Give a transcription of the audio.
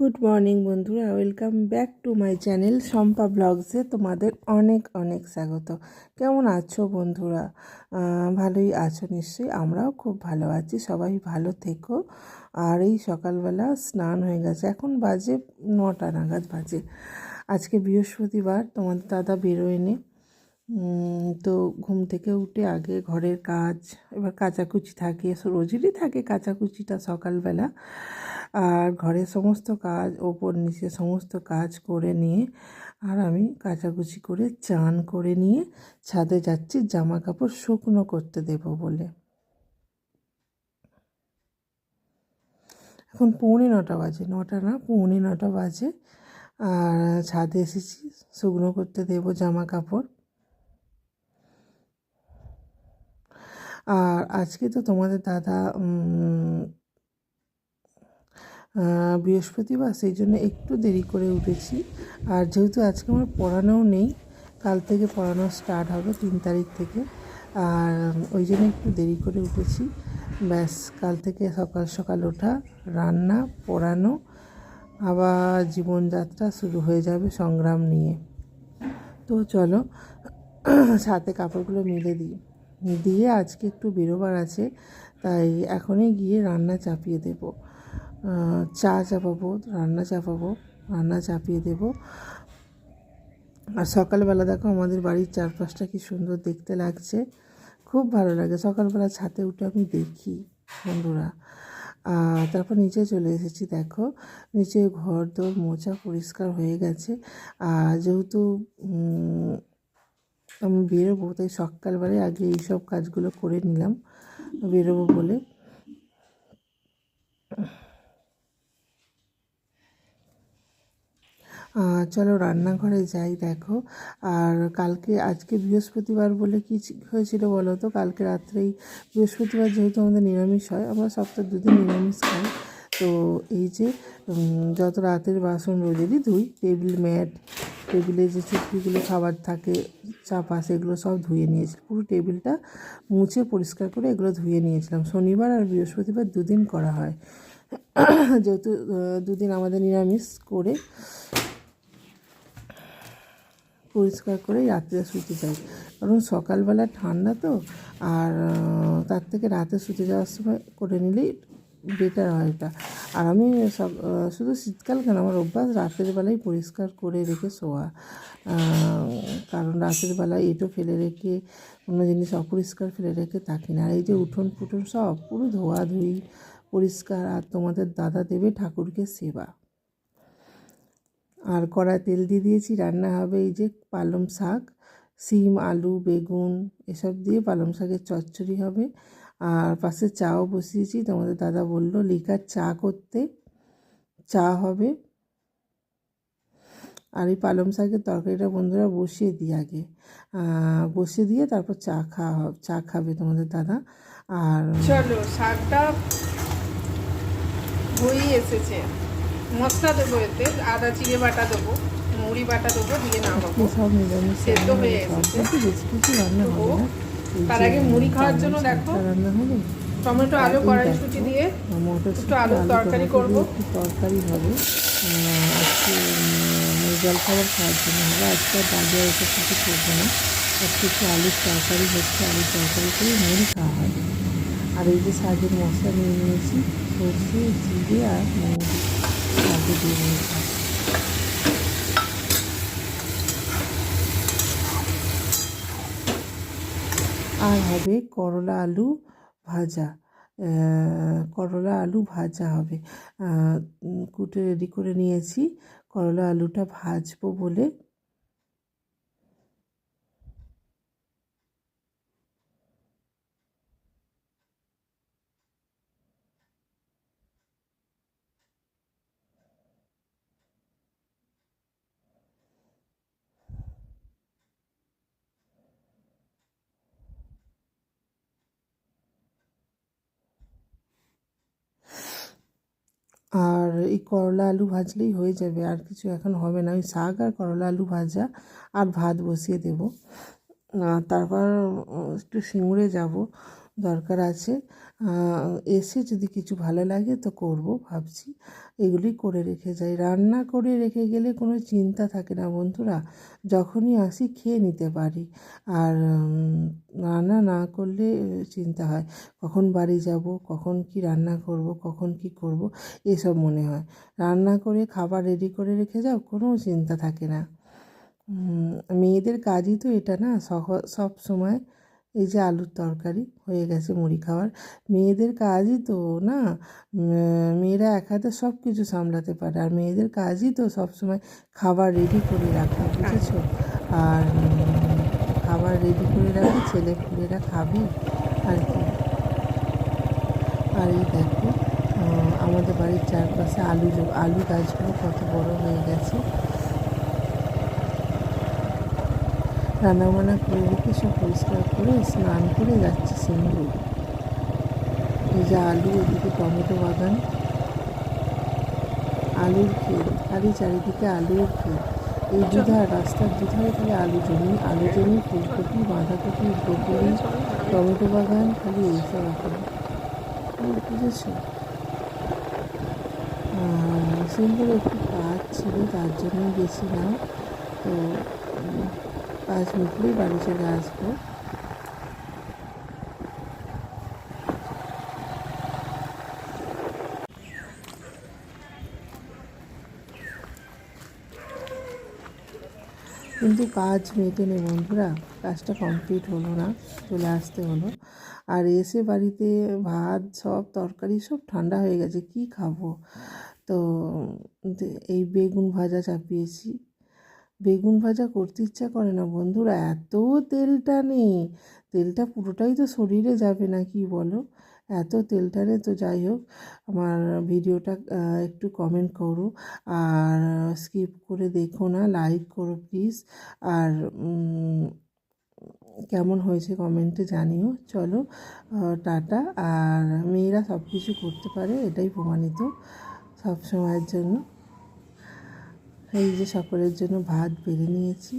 Good morning বন্ধুরা, welcome back to my channel Shampa ব্লগসে তোমাদের অনেক অনেক স্বাগত। কেমন আছো বন্ধুরা? ভালোই আছো নিশ্চয়ই, আমরাও খুব ভালো আছি, সবাই ভালো থেকো। আর এই সকালবেলা স্নান হয়ে গেছে, এখন বাজে নটা নাগাদ বাজে। আজকে বৃহস্পতিবার, তোমাদের দাদা বেরোয়নি তো ঘুম থেকে উঠে আগে ঘরের কাজ, এবার কাচাকুচি থাকে রোজেরই থাকে কাচাকুচিটা সকালবেলা। আর ঘরের সমস্ত কাজ, ওপর নিচে সমস্ত কাজ করে নিয়ে, আর আমি কাচাকুচি করে চান করে নিয়ে ছাদে যাচ্ছি জামা কাপড় শুকনো করতে দেব বলে। এখন পৌনে নটা বাজে, নটা না, পৌনে নটা বাজে। আর ছাদে এসেছি, শুকনো করতে দেবো জামা কাপড় আর আজকে তো তোমাদের দাদা বৃহস্পতিবার, সেই জন্য একটু দেরি করে উঠেছি। আর যেহেতু আজকে আমার পড়ানোও নেই, কাল থেকে পড়ানো স্টার্ট হবে তিন তারিখ থেকে। আর ওই জন্য একটু দেরি করে উঠেছি। ব্যাস, কাল থেকে সকাল সকাল ওঠা, রান্না, পড়ানো, আবার জীবনযাত্রা শুরু হয়ে যাবে সংগ্রাম নিয়ে। তো চলো, সাথে কাপড়গুলো মিলে দিই। দিয়ে আজকে একটু বেরোবার আছে, তাই এখনই গিয়ে রান্না চাপিয়ে দেব। চা চাপাবো, রান্না চাপাবো, রান্না চাপিয়ে দেব। আর সকালবেলা দেখো আমাদের বাড়ির চারপাশটা কি সুন্দর দেখতে লাগছে, খুব ভালো লাগে। সকালবেলা ছাদে উঠে আমি দেখি বন্ধুরা। তারপর নিচে চলে এসেছি, দেখো নিচে ঘর দোর মোছা পরিষ্কার হয়ে গেছে। আর যেহেতু আমি বেরোবো, তাই সকালবেলায় আগে এইসব কাজগুলো করে নিলাম। বেরোবো বলে। চলো রান্নাঘরে যাই, দেখো। আর কালকে, আজকে বৃহস্পতিবার বলে কি হয়েছিল বলো তো? কালকে রাত্রেই, বৃহস্পতিবার যেহেতু আমাদের নিরামিষ হয়, আমরা সপ্তাহে দুদিন নিরামিষ খাই। তো এই যে যত রাতের বাসন রোজেরই ধুই, টেবিল, ম্যাট টেবিলে যে চুটকিগুলো খাবার থাকে চাপা সেগুলো সব ধুয়ে নিয়েছি। পুরো টেবিলটা মুছে পরিষ্কার করে এগুলো ধুয়ে নিয়েছিলাম। শনিবার আর বৃহস্পতিবার দুদিন করা হয়। যেহেতু দুদিন আমাদের নিরামিষ করে পরিষ্কার করে রাত্রে শুতে যাই কারণ সকালবেলা ঠান্ডা তো, আর তার থেকে রাতে শুতে যাওয়ার সময় করে নিলেই বেটার হয় এটা আর আমি সব শুধু শীতকাল কেন, আমার অভ্যাস রাতের বেলায় পরিষ্কার করে রেখে শোয়া। কারণ রাতের বেলায় এটো ফেলে রেখে, কোনো জিনিস অপরিষ্কার ফেলে রেখে থাকি না। আর এই যে উঠোন ফুটন সব পুরো ধোয়াধুয়ি পরিষ্কার, আর তোমাদের দাদা দেবে ঠাকুরকে সেবা। আর কড়ায় তেল দিয়ে দিয়েছি, রান্না হবে এই যে পালং শাক সিম আলু, বেগুন, এসব দিয়ে পালং শাকের চচ্চড়ি হবে। আর পাশে চাও বসিয়েছি। তোমাদের দাদা বলল লিকার চা করতে চা হবে। আর এই পালং শাকের তরকারিটা বন্ধুরা বসিয়ে দিই আগে। বসিয়ে দিয়ে তারপর চা খাওয়া হবে চা খাবে তোমাদের দাদা। আর চলো শাকটা হয়েই এসেছে। মশলা দেবো এতে আদা চিড়ে বাটা দেবো মুড়ি বাটা দেবো দিয়ে নামাবো। সব সেদ্ধ হয়ে। এসেছে। কিছু বেশি কিছু রান্না হবে না। তার আগে মুড়ি খাওয়ার জন্য দেখো। টমেটো আলু কড়াইশুটি দিয়ে একটু আলুর তরকারি করব। তরকারি হবে। আজকে জল খাবার খাওয়ার জন্য হবে। আজকে আর ডালিয়া কিছু করব না। আজকে একটু আলুর তরকারি হচ্ছে আলুর তরকারি করে মুড়ি খাওয়া হবে। আর এই যে শাকের মশলা নিয়ে নিয়েছি সর্ষে জিরে আর মৌরি শাকে দিয়ে নিয়েছি। আর হবে করলা আলু ভাজা। করলা আলু ভাজা হবে। কুটে রেডি করে নিয়েছি। করলা আলুটা ভাজবো বলে আর এই করলা আলু ভাজলেই হয়ে যাবে, আর কিছু এখন হবে না। ওই শাক আর করলা আলু ভাজা আর ভাত বসিয়ে দেবো। তারপর একটু সিঙ্গুরে যাব। দরকার আছে। এসে যদি কিছু ভালো লাগে তো করব ভাবছি। এগুলি করে রেখে যাই। রান্না করে রেখে গেলে কোনো চিন্তা থাকে না বন্ধুরা। যখনই আসি খেয়ে নিতে পারি। আর রান্না না করলে চিন্তা হয়, কখন বাড়ি যাব, কখন কি রান্না করব, কখন কি করব, এসব মনে হয়। রান্না করে, খাবার রেডি করে রেখে যাও, কোনো চিন্তা থাকে না। মেয়েদের কাজই তো এটা না সব সময় এই যে আলুর তরকারি হয়ে গেছে মুড়ি খাওয়ার। মেয়েদের কাজই তো, না? মেয়েরা এক হাতে সব কিছু সামলাতে পারে। আর মেয়েদের কাজই তো সব সময় খাবার রেডি করে রাখা, বুঝেছ? আর খাবার রেডি করে রাখা ছেলে পুলেরা খাবে, আর কি? আর এই দেখো আমাদের বাড়ির চারপাশে আলু আলু গাছগুলো কত বড় হয়ে গেছে। রান্না বান্না করে রেখে সব পরিষ্কার করে স্নান করে যাচ্ছে সিঙ্গুর। এই যে আলু, এদিকে টমেটো বাগান। আলুর ক্ষেত, খালি চারিদিকে আলুর ক্ষেত। এই দুধার রাস্তার দুধারে খালি আলু জমি আলু জমি, ফুলকপি, বাঁধাকপি, ব্রকলি, টমেটো বাগান, খালি এইসব এখন। বুঝেছ? সিম্পল একটু কাজ ছিল, তার জন্য গেছিলাম। তো কাজ মিটলেই বাড়ি চলে আসব। কিন্তু কাজ মেটেনি বন্ধুরা, কাজটা কমপ্লিট হলো না, চলে আসতে হলো। আর এসে বাড়িতে ভাত, সব তরকারি, সব ঠান্ডা হয়ে গেছে, কি খাব? তো, এই বেগুন ভাজা চাপিয়েছি বেগুন ভাজা করতে ইচ্ছা করে না। বন্ধুরা, এত তেল টানে তেলটা পুরোটাই তো শরীরে যাবে না, কি বলো? এত তেল টানে তো যাই হোক, আমার ভিডিওটা একটু কমেন্ট করো। আর স্কিপ করে দেখো না লাইক করো প্লিজ আর কেমন হয়েছে কমেন্টে জানিও। চলো টাটা। আর মেয়েরা সব কিছু করতে পারে, এটাই প্রমাণিত সব সময়ের জন্য। এই যে সকলের জন্য ভাত বেড়ে নিয়েছি।